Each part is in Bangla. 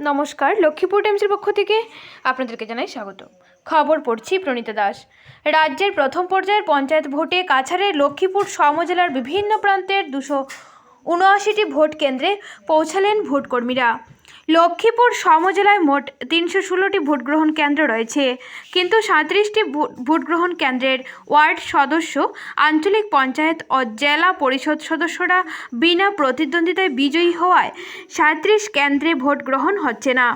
নমস্কার, লক্ষ্মীপুর টাইমসের পক্ষ থেকে আপনাদেরকে জানাই স্বাগত। খবর পড়ছি প্রণীতা দাস। রাজ্যের প্রথম পর্যায়ের পঞ্চায়েত ভোটে কাছাড়ের লক্ষ্মীপুর সমজেলার বিভিন্ন প্রান্তের দুশো উনআশিটি ভোট কেন্দ্রে পৌঁছালেন ভোটকর্মীরা। লক্ষ্মীপুর সমজেলায় মোট তিনশো ষোলোটি ভোটগ্রহণ কেন্দ্র রয়েছে। কিন্তু সাঁত্রিশটি ভোটগ্রহণ কেন্দ্রের ওয়ার্ড সদস্য আঞ্চলিক পঞ্চায়েত ও জেলা পরিষদ সদস্যরা বিনা প্রতিদ্বন্দ্বিতায় বিজয়ী হওয়ায় সাঁত্রিশ কেন্দ্রে ভোট গ্রহণ হচ্ছে না।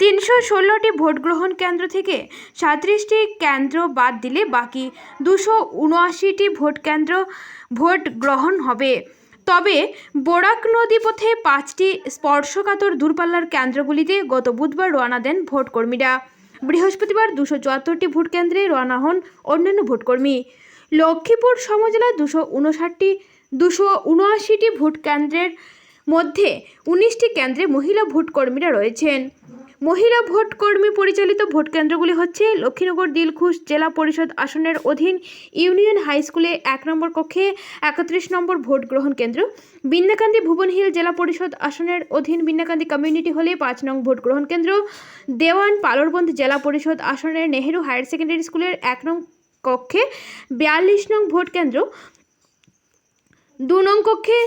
তিনশো ষোলোটি ভোটগ্রহণ কেন্দ্র থেকে সাঁত্রিশটি কেন্দ্র বাদ দিলে বাকি দুশো উনআশিটি ভোট কেন্দ্র ভোট গ্রহণ হবে। তবে বোরাক নদী পথে পাঁচটি স্পর্শকাতর দূরপাল্লার কেন্দ্রগুলিতে গত বুধবার রওনা দেন ভোটকর্মীরা। বৃহস্পতিবার দুশো চুয়াত্তরটি ভোট কেন্দ্রে রওনা হন অন্যান্য ভোটকর্মী। লক্ষ্মীপুর সমজেলায় দুশো উনষাটটি, দুশো উনআশিটি ভোট কেন্দ্রের মধ্যে উনিশটি কেন্দ্রে মহিলা ভোটকর্মীরা রয়েছেন। মহিলা ভোটকর্মী পরিচালিত ভোট কেন্দ্রগুলি হচ্ছে লক্ষ্মীনগর, দিলখুশ জেলা পরিষদ আসনের অধীন ইউনিয়ন হাই স্কুলে এক নম্বর কক্ষে একত্রিশ নম্বর ভোট গ্রহণ কেন্দ্র। বিন্নাকান্দি ভুবন হিল জেলা পরিষদ আসনের অধীন বিন্নাকান্দি কমিউনিটি হলে পাঁচ নং ভোট গ্রহণ কেন্দ্র। দেওয়ান পালরবন্দ জেলা পরিষদ আসনের নেহেরু হায়ার সেকেন্ডারি স্কুলের এক নং কক্ষে বিয়াল্লিশ নং ভোট কেন্দ্র। দু নং কক্ষে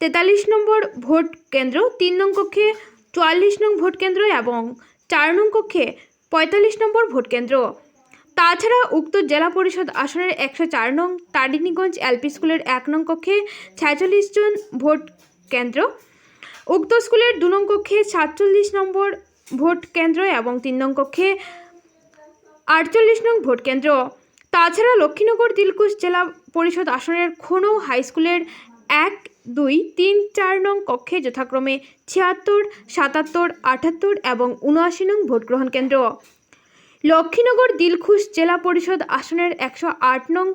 তেতাল্লিশ নম্বর ভোট কেন্দ্র, তিন নং কক্ষে চুয়াল্লিশ নং ভোট কেন্দ্র এবং চার নং কক্ষে পঁয়তাল্লিশ নম্বর ভোট কেন্দ্র। তাছাড়া উক্ত জেলা পরিষদ আসনের একশো চার নং তারিণীগঞ্জ এলপি স্কুলের এক নং কক্ষে ছেচল্লিশ জন ভোট কেন্দ্র। উক্ত স্কুলের দু নং কক্ষে সাতচল্লিশ নম্বর ভোট কেন্দ্র এবং তিন নং কক্ষে আটচল্লিশ নং ভোট কেন্দ্র। তাছাড়া লক্ষ্মীনগর দিলকুশ জেলা পরিষদ আসনের খনৌ হাই স্কুলের এক দুই, তিন, চার নং কক্ষে যথাক্রমে ছিয়াত্তর, সাতাত্তর, আটাত্তর এবং উনআশি নং ভোট গ্রহণ কেন্দ্র। লক্ষ্মীনগর দিলখুশ জেলা পরিষদ আসনের একশো আট নং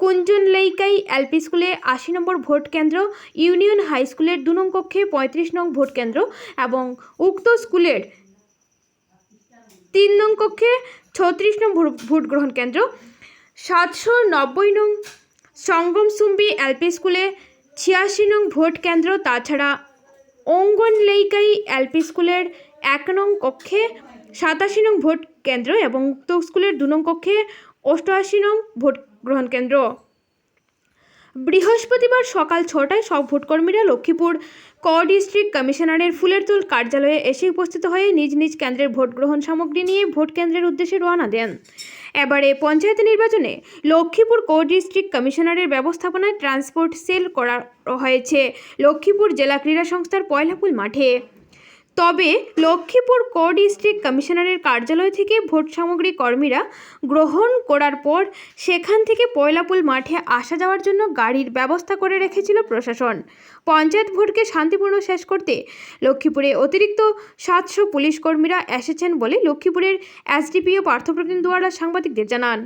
কুঞ্জন কুঞ্জনলেইকাই এলপি স্কুলে আশি নম্বর ভোট কেন্দ্র, ইউনিয়ন হাই স্কুলের দু নং কক্ষে পঁয়ত্রিশ নং ভোট কেন্দ্র এবং উক্ত স্কুলের তিন নং কক্ষে ছত্রিশ নং ভোট গ্রহণ কেন্দ্র। সাতশো নব্বই নং সঙ্গম সুম্বি এলপি স্কুলে ছিয়াশি নং ভোট কেন্দ্র, তাছাড়া অঙ্গনলেইকাই এলপি স্কুলের এক নং কক্ষে সাতাশি নং ভোট কেন্দ্র এবং উক্ত স্কুলের দু নং কক্ষে অষ্টআশি নং ভোট গ্রহণ কেন্দ্র। বৃহস্পতিবার সকাল ছটায় সব ভোটকর্মীরা লক্ষ্মীপুর ক ডিস্ট্রিক্ট কমিশনারের ফুলেরতুল কার্যালয়ে এসে উপস্থিত হয়ে নিজ নিজ কেন্দ্রের ভোট গ্রহণ সামগ্রী নিয়ে ভোট কেন্দ্রের উদ্দেশ্যে রওনা দেন। এবারে পঞ্চায়েত নির্বাচনে লক্ষ্মীপুর কো ডিস্ট্রিক্ট কমিশনারের ব্যবস্থাপনায় ট্রান্সপোর্ট সেল করা হয়েছে লক্ষ্মীপুর জেলা ক্রীড়া সংস্থার পয়লাপুল মাঠে। তবে লক্ষ্মীপুর কো ডিস্ট্রিক্ট কমিশনারের কার্যালয় থেকে ভোট সামগ্রী কর্মীরা গ্রহণ করার পর সেখান থেকে পয়লাপুল মাঠে আসা যাওয়ার জন্য গাড়ির ব্যবস্থা করে রেখেছিল প্রশাসন। পঞ্চায়েত ভোটকে শান্তিপূর্ণ শেষ করতে লক্ষ্মীপুরে অতিরিক্ত সাতশো পুলিশ কর্মীরা এসেছেন বলে লক্ষ্মীপুরের এসডিপিও পার্থপ্রতিম দুয়ারা সাংবাদিকদের জানান।